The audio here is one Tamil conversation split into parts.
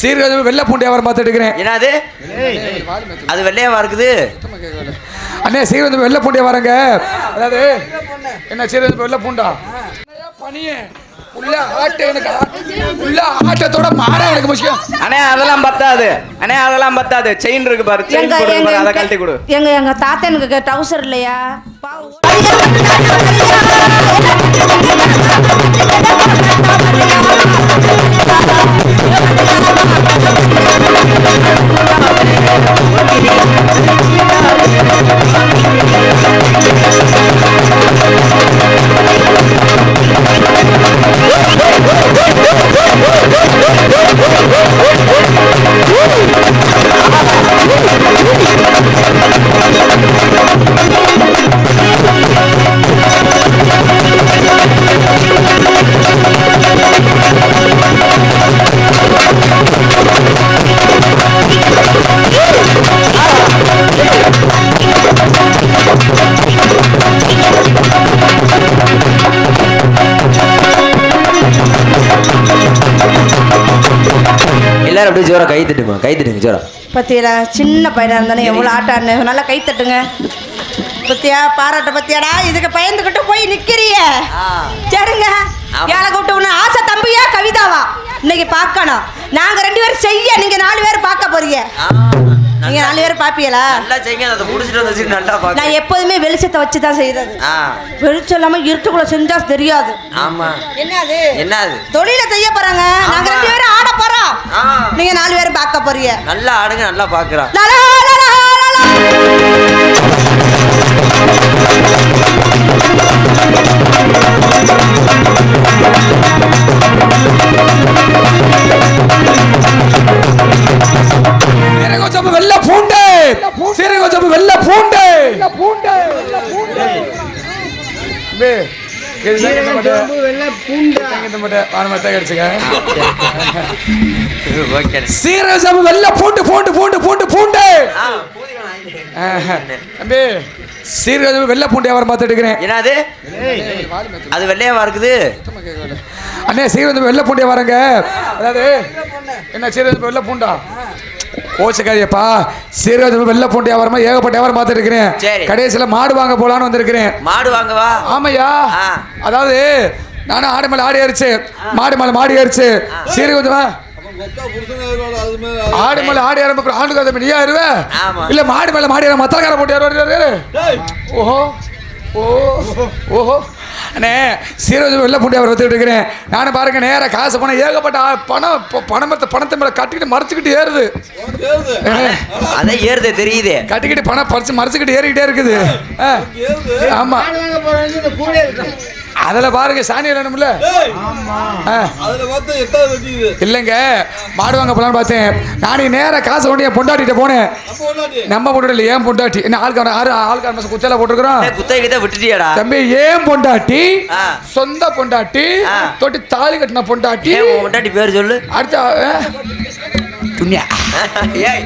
சீர்காழி வெள்ளை பூண்டி வியாபாரம் பார்த்துட்டு இருக்கிறேன். என்னது? அது வெள்ளையாவா இருக்குது? அண்ணே சீரகம் வெள்ளை பூண்டியா வரங்க அதாவது என்ன சீரகம் வெள்ளை பூண்டா? பனியே உள்ள ஆட்டு எனக்கு உள்ள ஆட்டத்தோட மாற எனக்கு முக்கியம் அண்ணே அதெல்லாம் பத்தாது. அண்ணே அதெல்லாம் பத்தாது. செயின் இருக்கு பாரு செயின் பாரு அதை கழட்டி கொடு. எங்க எங்க தாத்தனுக்கு டவுசர் இல்லையா? பாவம். எல்லாரும் அப்படியே ஜோரா கை தட்டுமா? கை தட்டுங்க ஜோரா. பத்தியடா சின்ன பையனா இருந்தானே எவ்வளோ ஆட்டான்னு நல்லா கை தட்டுங்க. பத்தியா பாராட்ட பத்தியாடா இதுக்கு பயந்துகிட்டு போய் நிக்கிறிய. சரிங்க. ஏழை கூப்பிட்டு உன்னை ஆசை தம்பியா கவிதாவா? இன்னைக்கு பார்க்கணும். நாங்க ரெண்டு பேரும் செய்ய நீங்க நாலு பேர் பார்க்க போறீங்க. நீங்க நாலு பேர் பாப்பீங்களா? நல்லா செய்யுங்க அதை முடிச்சிட்டு வந்து நல்லா பாக்க. நான் எப்போதுமே வெளிச்சத்தை வச்சு தான் செய்யறது வெளிச்சம் இல்லாம இருட்டுக்குள்ள செஞ்சா தெரியாது. ஆமா. என்னது என்ன அது? தொழில செய்ய போறாங்க. நாங்க. ரெண்டு பேரும் ஆட போறோம். நீங்க நாலு பேரும் பார்க்க போறீங்க. நல்லா ஆடுங்க நல்லா பாக்குறான் லலா, லலா, சப்பு வெள்ளை பூண்டு பூண்டு பூண்டு பூண்டு பூண்டு. தம்பி வெள்ளை பூண்டு வியாபாரம் பார்த்துட்டு இருக்கிறேன். என்னது? அது வெள்ளையாவா இருக்குது அண்ணே சீரகம் வெள்ளை பூண்டியா வரங்க அதாவது என்ன சீரகம் வெள்ளை பூண்டா? கோச்சக்காரியப்பா சீரகம் வெள்ளை பூண்டு வியாபாரமா ஏகப்பட்ட வியாபாரம் பார்த்துட்டு. இருக்கிறேன். கடைசியில் மாடு வாங்க போலான்னு வந்திருக்கிறேன். மாடு வாங்கவா ஆமையா. அதாவது நானும் ஆடு மேல ஆடி ஏறிச்சு. மாடு மேல மாடி ஏறிச்சு. சீரகம் ஆடு மேல ஆடி ஏற ஆண்டு கதை நீயா ஏறுவ? ஆமா. இல்ல மாடு மேல மாடி ஏற மத்தலக்கார போட்டு ஏறுவாரு ஓஹோ. ஓ. ஓஹோ. அண்ணே சீரகம் வெள்ளை பூண்டி அவர் வந்துட்டு இருக்கிறேன். நானும் பாருங்க நேரா காசு பணம் ஏகப்பட்ட பணம் ப- பணமத்தை பணத்தை மேல கட்டிக்கிட்டு மறைச்சிக்கிட்டு ஏறுது. அதான் ஏறுதே தெரியுதே. கட்டிக்கிட்டு பணம் பறிச்சு மறைச்சிக்கிட்டு ஏறிக்கிட்டே இருக்குது. ஆ. அதில் பாருங்க சாணி வெட்டிக்குது இல்லைங்க மாடு வாங்க போலான்னு பார்த்தேன். நானே நேராக காசு கொண்டு என் பொண்டாட்டிட்ட போனேன். நம்ம பொண்டாட்டி? இல்லை ஏன் பொண்டாட்டி. என்ன ஆள்கார ஆறு ஆள்கார மாசம் குச்சல போட்டுருக்குறோம். குத்தகை தான் விட்டுட்டியாடா. தம்பி ஏன் பொண்டாட்டி. சொந்த பொண்டாட்டி. தொட்டி தாலி கட்டின பொண்டாட்டி. முன்னாடி பேர் சொல்லு. அடுத்த துணியா. ஏய்?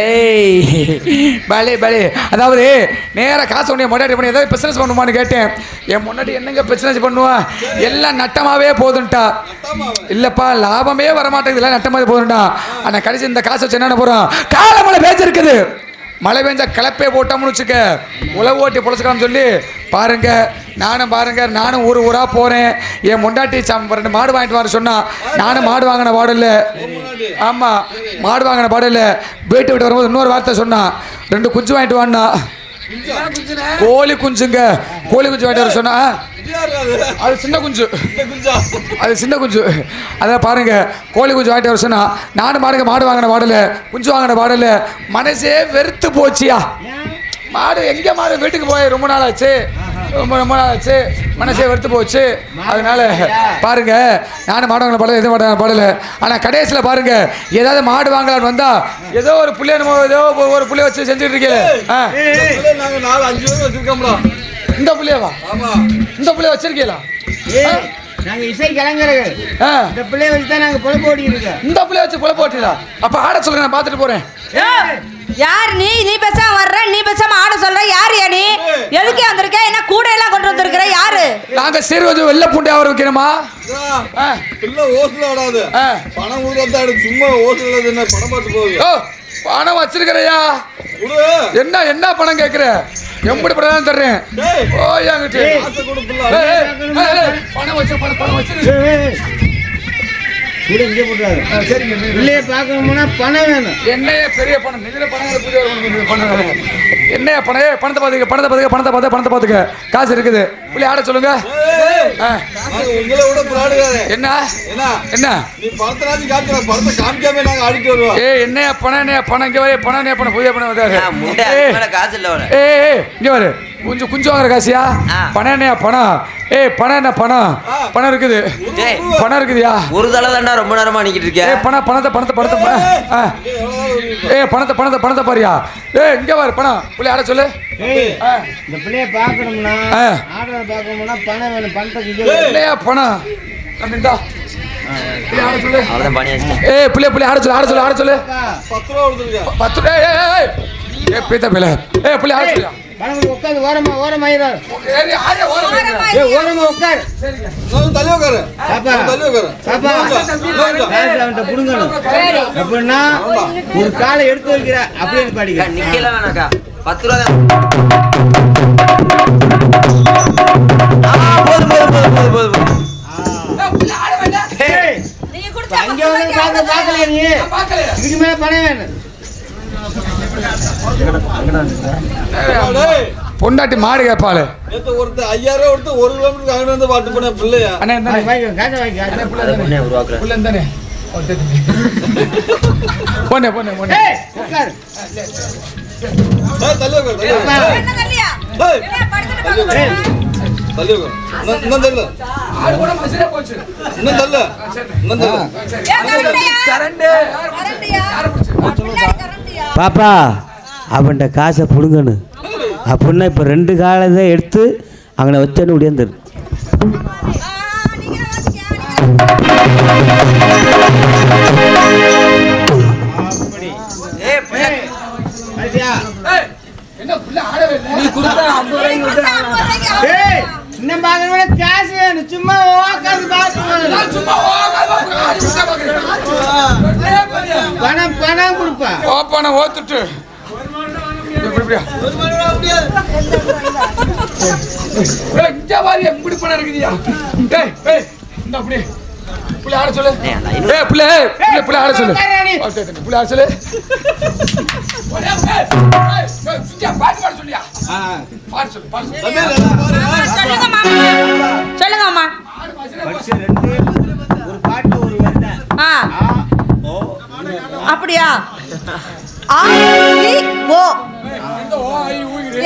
ஏய் பலே பலே. அதாவது நேராக காசு உடைய முன்னாடி பண்ணி ஏதாவது பிஸ்னஸ் பண்ணுமான்னு கேட்டேன். என் முன்னாடி என்னங்க பிஸ்னஸ் பண்ணுவா? எல்லாம் நட்டமாவே போதுன்ட்டா. இல்லப்பா லாபமே வர மாட்டேங்குது எல்லாம் நட்டமாவே போதுன்ட்டா. ஆனால் கடைசி இந்த காசு வச்சு என்ன போகிறோம் காலமழை பேச்சிருக்குது மழை பெஞ்சா கிளப்பே போட்டோம்னு வச்சுக்க. உழவு ஓட்டி பொழைச்சிக்கலாம்னு சொல்லி பாருங்க நானும் பாருங்க நானும் ஊர் ஊரா போறேன். என் முண்டாட்டி சாம் ரெண்டு மாடு வாங்கிட்டு வர சொன்னா நானும் மாடு வாங்கின பாடு இல்லை ஆமா மாடு வாங்கின பாடு இல்லை வீட்டு விட்டு வரும்போது இன்னொரு வார்த்தை சொன்னான் ரெண்டு குஞ்சு வாங்கிட்டு வான்னா. கோழி குஞ்சுங்க. கோழி குஞ்சு வாங்கிட்டு வர சொன்னா அது சின்ன குஞ்சு. அது சின்ன குஞ்சு. அதை பாருங்க கோழி குஞ்சு வாங்கிட்டு வர சொன்னா நானும் பாருங்க மாடு வாங்கின பாடல குஞ்சு வாங்கின பாடல மனசே வெறுத்து போச்சியா? மாடு எங்கே மாடு வீட்டுக்கு போய் ரொம்ப நாள் ஆச்சு. ரொம்ப ரொம்ப நாள் ஆச்சு. மனசே வெறுத்து போச்சு. அதனால பாருங்க நானும் மாடு வாங்கின பாடல எதுவும் மாடு பாடல. ஆனால் கடைசியில் பாருங்க ஏதாவது மாடு வாங்கலான்னு வந்தா ஏதோ ஒரு புள்ளைய நம்ம ஏதோ ஒரு- புள்ளைய வச்சு செஞ்சுட்டு இருக்கீங்க இந்த புள்ளையவா? ஆமா. இந்த புள்ளைய வச்சிருக்கீங்களா? நாங்க இசை கலைஞர்கள். இந்த பிள்ளைய வச்சு தான் நாங்க பொழப்பு ஓடி இருக்கோம். இந்த புள்ளைய வச்சு புல போட்டீங்களா அப்ப ஆட சொல்லுங்க நான் பார்த்துட்டு போறேன். யார் நீ? நீ பேசாம வர்ற நீ பேசாம ஆட சொல்ற யார் யா நீ? எதுக்கு வந்திருக்க? என்ன கூட எல்லாம் கொண்டு வந்திருக்கிற? யாரு? நாங்க சரி கொஞ்சம் வெள்ளை பூண்டை அவர் வைக்கணுமா? ஆ, இல்ல ஓசுல விடாது ஆ. பணம் கொடுத்தா சும்மா ஓசுல என்ன பணம் பார்த்து போகுது? பணம் வச்சிருக்கிறையா? என்ன என்ன பணம் கேட்குற எப்படி பணம் தர்றேன்? ஓ என்கிட்ட பணம் வச்சு பணம் வச்சிரு. கூட இங்கே போட்டுறாரு. சரிங்க பிள்ளைய பார்க்கணும்னா பணம் வேணும். என்னைய பெரிய பணம் நிதியில பணம் புதிய பணம் என்னைய பணம் ஏய், பணத்தை பார்த்துக்க பணத்தை பார்த்துக்க பணத்தை பார்த்து பணத்தை பார்த்துக்க. காசு இருக்குது. புள்ளி ஆட சொல்லுங்க. உங்களை விட பிராடுகாரு என்ன? என்ன? என்ன? நீ பணத்தினாச்சும் காட்டுற பணத்தை காமிக்காம நாங்க ஆடிட்டு வருவோம். ஏய் என்னைய பணம் என்னைய பணம் இங்கே வரைய பணம் என்னைய பணம் புதிய பணம் வந்தாரு. மேல காசு இல்ல ஏய், இங்க வரு. கொஞ்சம் குஞ்சு வாங்குற காசியா. பணம் என்னையா? பணம். ஏய் பணம் என்ன பணம்? பணம் இருக்குது. பணம் இருக்குதுயா? ஒரு தலை தாண்டா ரொம்ப நேரமா நிக்கிட்டு இருக்க ஏய் பணம் பணத்தை பணத்தை பணத்தை ஏய், பணத்தை பணத்தை பணத்தை பாரியா? ஏய் இங்க பாரு பணம். புள்ளி ஆட சொல்லு. இந்த பிள்ளைய பார்க்கணும்னா ஆ. ஆர்டர் பார்க்கணும்னா பணம் வேணும் வேணும். இல்லையா பணம். அப்படின்டா ஏய் புள்ளி புள்ளி ஆட சொல்லு ஆட சொல்லு ஆட சொல்லு. பத்து ரூபா பத்து ஏய் ஏய் ஏய். ஏய் பீத்த பிள்ளை. ஏய் புள்ளி ஆட சொல்லு உட்காந்து ஓரமா ஓரமா இரு. ஏய் ஆடே ஓரம் உட்கார். நான் தள்ளி உட்காரு. பாப்பா நான் தள்ளி உட்காரு. பாப்பா. காசு அவன்கிட்ட புடுங்கணும். அப்படின்னா ஒரு காலை எடுத்து வைக்கிற அப்படின்னு படிக்க நிக்கல வேணாக்கா பத்து ரூபா தான். ஆ, போதும் போதும் போதும் போதும் போதும் போதும் ஏய், நீங்க அங்க வந்து பார்க்க பார்க்கலையா நீ? இதுக்கு மேல பணம் வேணும். பொண்டாட்டி மாடு கேட்பாளு. நேத்து ஒருத்தர் ஐயாயிரம் கொடுத்து ஒரு கிலோமீட்டர் அங்கிட்டு வந்து பாட்டு போன பிள்ளையா. அண்ணே தானே. இன்னும் இன்னும் இன்னும் கரண்டு பாப்பா அவன்கிட்ட காசை பிடுங்கணும் அப்படின்னா இப்போ ரெண்டு காலை தான் எடுத்து அங்கே வச்சேன்னு உடையந்துரு சும்மா ஓ-. பணம் பணம் கொடுப்பா ஓத்துட்டு? ஏய், இங்க பாரு, எம்புடி பணம் இருக்குதுயா? ஏய், ஏய், இந்தா அப்படி. புள்ள ஆட சொல்லு. ஏய், புள்ள, புள்ள, புள்ள ஆட சொல்லு. ஓ, புள்ள ஆட சொல்லு. பாட்டு பாட சொல்லியா? பாட்டு சொல்லு, பாட்டு சொல்லு. ஆ இ, ஓ.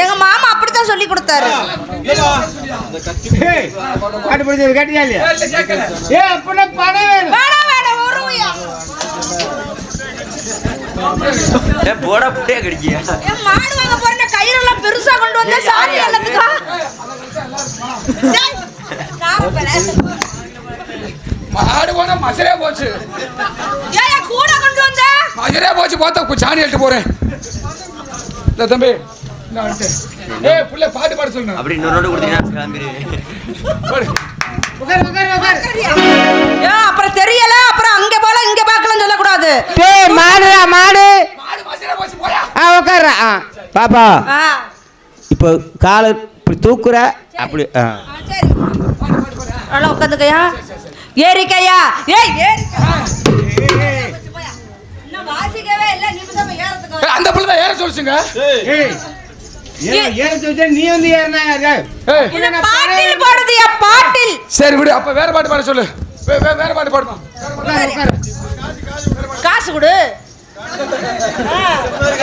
எங்க மாமா அப்படித்தான் சொல்லி கொடுத்தாரு. பாட்டு படிச்சது கேட்டியா இல்லையா? ஏய், இல்ல, கேட்கல. ஏ அப்படின்னா பணம் வேணும். வேணாம் வேணாம் ஒரு உயா. ஏய் போடா புட்டையா கடிக்கியா என் மாடு வாங்க போறேன் கயிறெல்லாம் பெருசா கொண்டு வந்தா. மாடு போனா மசரே போச்சு. கூட கொண்டு வந்த? மசரே போச்சு பார்த்தா சாணி எடுத்து போறேன். இல்ல தம்பி புள்ள பாட்டு பாட சொல்லணும் அப்படி இன்னொரு கொடுத்தீங்கன்னா ஏ அப்புறம் தெரியல அப்புறம் அங்க போல இங்க பார்க்கலாம் சொல்லக்கூடாது. டேய் மாடுடா மாடு. ஆ உட்கார்றா ஆ. பாப்பா இப்போ காலை இப்படி தூக்குற அப்படி ஆ. ஆ, சரி. நல்லா உட்காந்துக்கயா ஏறிக்கையா? ஏய் ஏறிக்கா இன்னும் வாசிக்கவே இல்ல நிமிஷம் ஏறதுக்கு ஏய், அந்த புள்ள தான் ஏற சொல்லுச்சுங்க. சரி விடு அப்ப வேற பாட்டு பாட சொல்லு. வே- வே- வேற பாட்டு பாடுமா? காசு கொடு.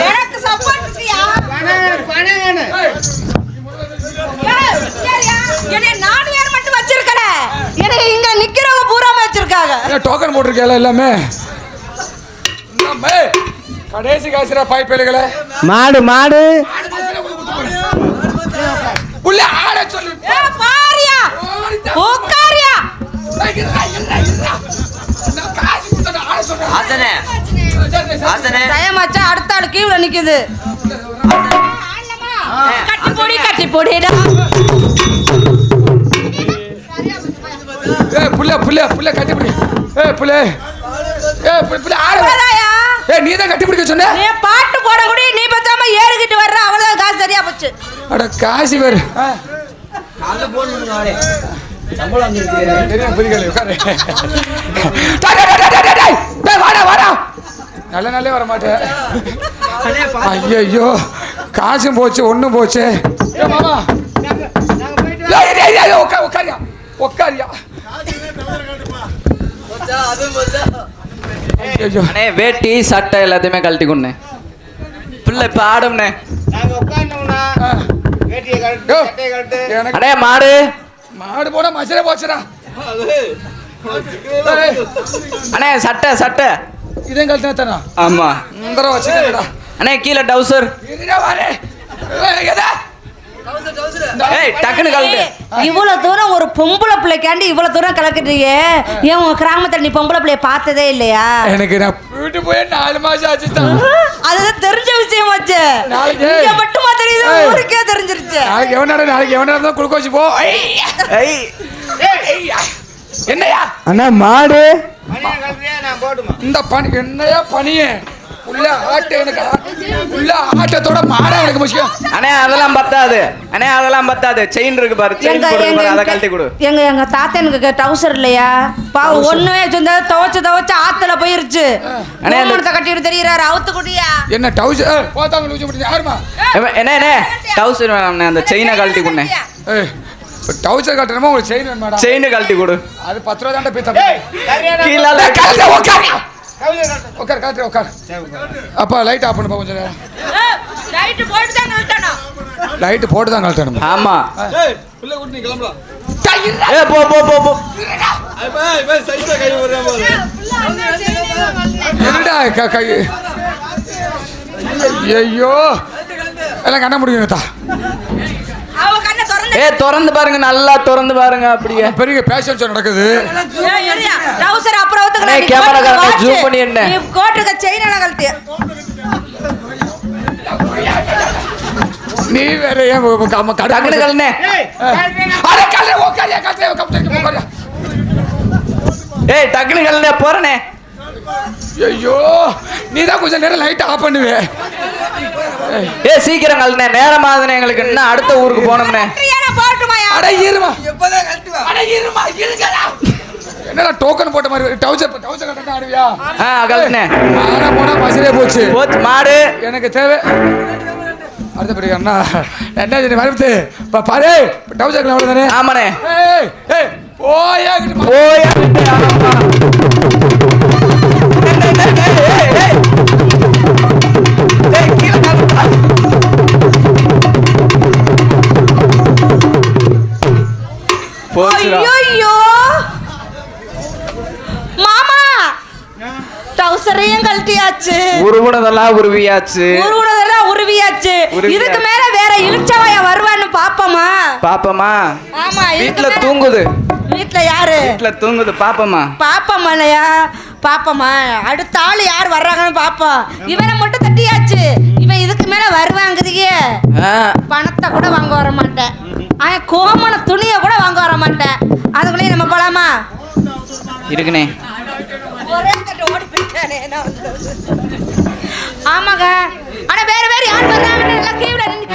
எனக்கு சப்போர்ட் இருக்கியா பணம் பணம் வேணும்? என்னைய நாலு பேர் மட்டும் வச்சிருக்கல. என்னைய இங்க நிக்கிறவங்க பூராம வச்சிருக்காங்க. ஏன் டோக்கன் போட்டிருக்கேல எல்லாமே? கடைசி காசுரா பாய் பேலுகளே மாடு மாடு. புள்ள ஆட சொல்லு. ஏ பாரியா. ஏய், சரி. ஆசனே. டைம் ஆச்சா அடுத்த ஆள் கீழே நிக்குது. கட்டி போடி கட்டி போடிடா ஏ புள்ள புள்ள புள்ள கட்டி பிடி. ஏ புள்ள. ஏ புள்ள புள்ள ஆடு. ஏ நீ தான் கட்டி பிடிக்க சொன்ன? நீ பாட்டு போட கூட நீ பத்தாம ஏறிக்கிட்டு வர்ற அவ்வளவுதான் காசு சரியா போச்சு. அட காசி டேய், டேய், டேய், டேய், டேய், வாடா வாடா. நல்ல நல்லே வர மாட்டேன் ஐயோ காசும் போச்சு ஒண்ணும் போச்சு. ஏ மாமா ஏய், ஏய், ஏய், ஏய், உட்கார் உட்காரியா உட்காரியா ஐயோ அண்ணே வேட்டி சட்டை எல்லாத்தையுமே கழட்டி கொண்டேன் பிள்ளை இப்ப ஆடும்ண்ணே. அண்ணே மாடு. மாடு போனா மசிலே போச்சுடா. அண்ணே சட்டை சட்டை. இதையும் கழட்டினா ஆமா. வச்சுக்கடா அண்ணே கீழே டவுசர். ஏய், டக்குன்னு கழட்டு இவ்வளவு தூரம் ஒரு பொம்பளை பிள்ளைக்காண்டி இவ்வளவு தூரம் கலக்குறீங்க ஏன் உங்க கிராமத்துல நீ பொம்பளை பிள்ளைய பார்த்ததே இல்லையா? எனக்கு நான் வீட்டு போய் நாலு மாசம் ஆச்சு தான். அதுதான் தெரிஞ்ச விஷயம் வச்சு நாளைக்கு- இங்க மட்டுமா தெரியுது. ஊருக்கே தெரிஞ்சிருச்சு. நாளைக்கு எவனாட நாளைக்கு எவனாட தான் குளுக்கோச்சு போ? ஐயா. ஐய் ஐயா. என்னையா? அண்ணா மாடு. இந்த பனி என்னையா பனியே உள்ள ஆட்டை எனக்கு உள்ள ஆட்டத்தோட மாடா எனக்கு முக்கியம். அண்ணே அதெல்லாம் பத்தாது. அண்ணே அதெல்லாம் பத்தாது. செயின் இருக்கு பாரு செயின் பாரு அதை கழட்டி கொடு. எங்க எங்க தாத்தா எனக்கு டவுசர் இல்லையா? பாவம் ஒண்ணுமே சொந்த துவச்சு துவச்சு ஆத்துல போயிருச்சு. அண்ணே, அந்த- கட்டிட்டு தெரியுறாரு அவுத்து குட்டியா? என்ன டவுசர் போத்தாங்க லூச்சு முடிஞ்சு யாருமா என்ன என்ன டவுசர் வேணாம்ண்ணே அந்த செயினை கழட்டி கொண்டேன் ஏய் டவுசர் கட்டணுமா? உங்களுக்கு செயின் வேணுமாடா? செயினை கழட்டி கொடு. அது பத்து ரூபா தாண்டா தம்பி கீழே உட்காரு கழுத்து உட்கார். அப்பா லைட் ஆஃப் பண்ணுப்பா கொஞ்சம் நேரம். லைட் போட்டு தான் கழட்டணும். லைட் போட்டு தான் கழட்டணும் ஆமா பிள்ளை கூட்டி நீ கிளம்பலாம் ஏ போ போ போ. போ என்னடா க- ஐயோ எல்லாம் கண்ண முடியும் தா அவ கண்ணை திறந்து ஏ திறந்து பாருங்க நல்லா திறந்து பாருங்க அப்படியே. பெரிய பேஷன் ஷோ நடக்குது. டவுசர் அப்புறம் ஒத்துக்கலாம் camera காரங்க zoom பண்ணி என்ன? நீ கோட்டுக்க செயின் கழட்டிய நீ வேற ஏன் உ- உ- அம்மா கடை டக்குனு கழனே. அட கல்ல உட்காரியா கல்ல கம்ப்யூட்டர் உட்காரியா ஏய் டக்குனு கழனே போறனே. ஐயோ நீ தான் கொஞ்சம் நேரம் லைட் ஆஃப் பண்ணுவே. ஏ சீக்கிரம் கழனே நேரம் ஆகுதுண்ணே எங்களுக்கு. இன்னும் அடுத்த ஊருக்கு போனோம்னே. போட்டுமாயா அட இருமா. அட இருமா இருங்கடா. என்னடா டோக்கன் போட்ட மாதிரி டவுசர் டவுசர் கட்டணும் ஆடுவியா? ஆ கழனே ஆனா போனா மசிலே போச்சு. போச்சு மாடு. எனக்கு தேவை. அடுத்தபடி அண்ணா. என்ன சரி மறுத்து இப்போ பாரு. டவுசர் கிளம்ப தானே ஆமாண்ணே. ஏய் ஏய் போயா போய் ஐயோ மாமா! டவுசரையும் கழட்டியாச்சு. உருவுனதெல்லாம் உருவியாச்சு. உருவுனதெல்லாம் உருவியாச்சு. இதுக்கு மேல வேற இழுச்சவாய வருவான்னு பாப்போமா? பாப்பமா? ஆமா மேல- தூங்குது. வீட்ல யாரு? வீட்டுல தூங்குது பாப்பமா? பாப்போமா இல்லையா? பாப்போமா. அடுத்த ஆள் யார் வர்றாங்கன்னு பாப்போம். இவனை மட்டும் தட்டியாச்சு. இவன் இதுக்கு மேல வருவாங்குதுக்கே பணத்தை கூட வாங்க வர மாட்டேன். கோமண துணியை கூட வாங்க இருக்குண்ணே? ஆமாங்க. ஆனா வேற வேற யார் வர்றாங்கன்னு எல்லாம் கீழே நின்று